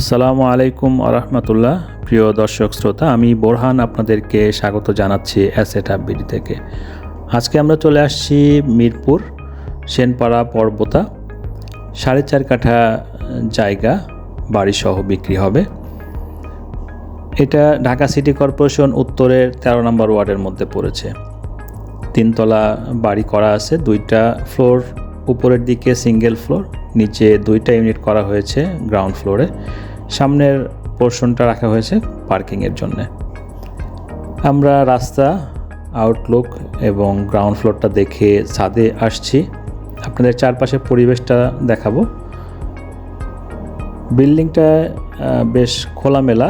আসসালামু আলাইকুম আরহামতুল্লাহ। প্রিয় দর্শক শ্রোতা, আমি বোরহান আপনাদেরকে স্বাগত জানাচ্ছি অ্যাসেট আববিডি থেকে। আজকে আমরা চলে আসছি মিরপুর সেনপাড়া পর্বতা। সাড়ে চার কাঠা জায়গা, বাড়িসহ বিক্রি হবে। এটা ঢাকা সিটি কর্পোরেশন উত্তরের তেরো নম্বর ওয়ার্ডের মধ্যে পড়েছে। তিনতলা বাড়ি করা আছে, দুইটা ফ্লোর, উপরের দিকে সিঙ্গেল ফ্লোর, নিচে দুইটা ইউনিট করা হয়েছে গ্রাউন্ড ফ্লোরে। সামনের পোর্শনটা রাখা হয়েছে পার্কিংয়ের জন্যে। আমরা রাস্তা আউটলুক এবং গ্রাউন্ড ফ্লোরটা দেখে ছাদে আসছি। আপনাদের চারপাশের পরিবেশটা দেখাবো। বিল্ডিংটা বেশ খোলামেলা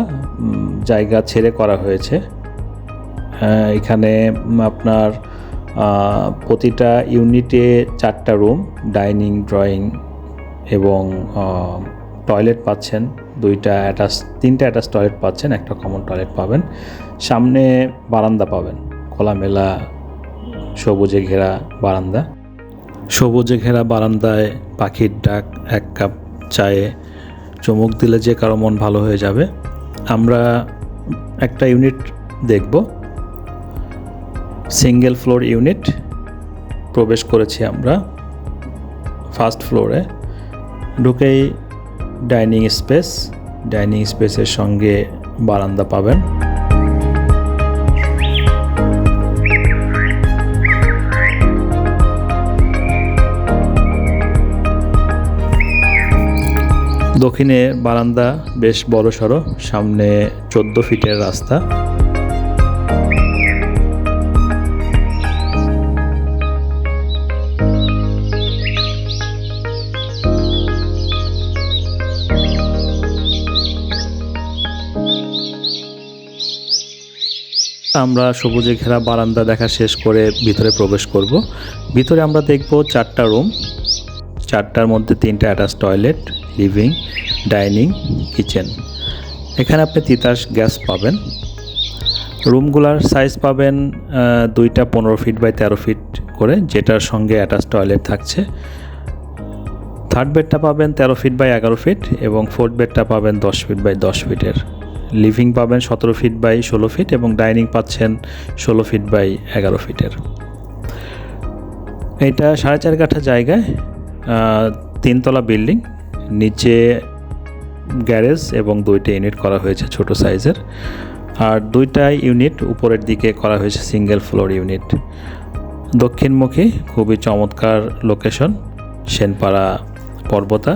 জায়গা ছেড়ে করা হয়েছে। এখানে আপনার প্রতিটা ইউনিটে চারটা রুম, ডাইনিং, ড্রয়িং এবং টয়লেট পাচ্ছেন, দুইটা অ্যাটাচ, তিনটা অ্যাটাচ টয়লেট পাচ্ছেন, একটা কমন টয়লেট পাবেন। সামনে বারান্দা পাবেন, খোলামেলা, সবুজে ঘেরা বারান্দা। সবুজে ঘেরা বারান্দায় পাখির ডাক, এক কাপ চায়ে চমক দিলে যে কারও মন ভালো হয়ে যাবে। আমরা একটা ইউনিট দেখব। সিঙ্গেল ফ্লোর ইউনিট প্রবেশ করেছি আমরা ফার্স্ট ফ্লোরে ঢুকেই ডাইনিং স্পেস, ডাইনিং স্পেসের সঙ্গে বারান্দা পাবেন। দক্ষিণে বারান্দা বেশ বড় সড়ো সামনে চোদ্দ ফিটের রাস্তা। আমরা সবুজে ঘেরা বারান্দা দেখা শেষ করে ভিতরে প্রবেশ করব। ভিতরে আমরা দেখব চারটা রুম। চারটার মধ্যে তিনটা attach toilet, living, dining, kitchen. এখানে আপনি তিতাস গ্যাস পাবেন। রুমগুলার সাইজ পাবেন দুইটা পনেরো ফিট বাই তেরো ফিট করে, যেটার সঙ্গে অ্যাটাচ টয়লেট থাকছে। থার্ড বেডটা পাবেন তেরো ফিট বাই এগারো ফিট এবং ফোর্থ বেডটা পাবেন দশ ফিট বাই দশ ফিটের। লিভিং পাবেন সতেরো ফিট বাই ষোলো ফিট এবং ডাইনিং পাচ্ছেন ষোলো ফিট বাই এগারো ফিটের। এটা সাড়ে চার কাঠা জায়গায় তিনতলা বিল্ডিং, নিচে গ্যারেজ এবং দুইটা ইউনিট করা হয়েছে ছোট সাইজের। আর দুইটা ইউনিট উপরের দিকে করা হয়েছে সিঙ্গেল ফ্লোর ইউনিট। দক্ষিণমুখী খুবই চমৎকার লোকেশন, সেনপাড়া পর্বতা,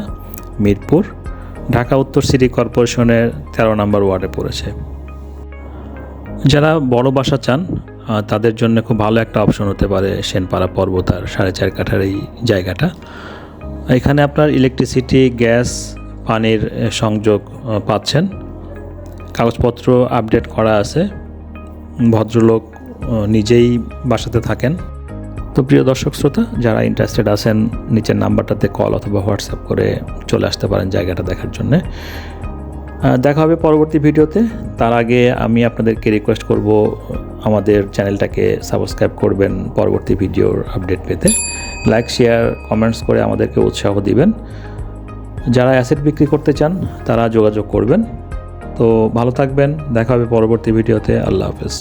মিরপুর। ঢাকা উত্তর সিটি কর্পোরেশনের তেরো নম্বর ওয়ার্ডে পড়েছে। যারা বড় বাসা চান তাদের জন্য খুব ভালো একটা অপশন হতে পারে সেনপাড়া পর্বত আর সাড়ে চার কাঠার এই জায়গাটা। এখানে আপনার ইলেকট্রিসিটি, গ্যাস, পানির সংযোগ পাচ্ছেন। কাগজপত্র আপডেট করা আছে। ভদ্রলোক নিজেই বাসাতে থাকেন। তো প্রিয় দর্শক শ্রোতা, যারা ইন্টারেস্টেড আছেন, নিচের নাম্বারটাতে কল অথবা হোয়াটসঅ্যাপ করে চলে আসতে পারেন জায়গাটা দেখার জন্যে। দেখা হবে পরবর্তী ভিডিওতে। তার আগে আমি আপনাদেরকে রিকোয়েস্ট করব, আমাদের চ্যানেলটাকে সাবস্ক্রাইব করবেন পরবর্তী ভিডিওর আপডেট পেতে। লাইক শেয়ার কমেন্টস করে আমাদেরকে উৎসাহ দিবেন। যারা অ্যাসেট বিক্রি করতে চান, তারা যোগাযোগ করবেন। তো ভালো থাকবেন, দেখা হবে পরবর্তী ভিডিওতে। আল্লাহ হাফেজ।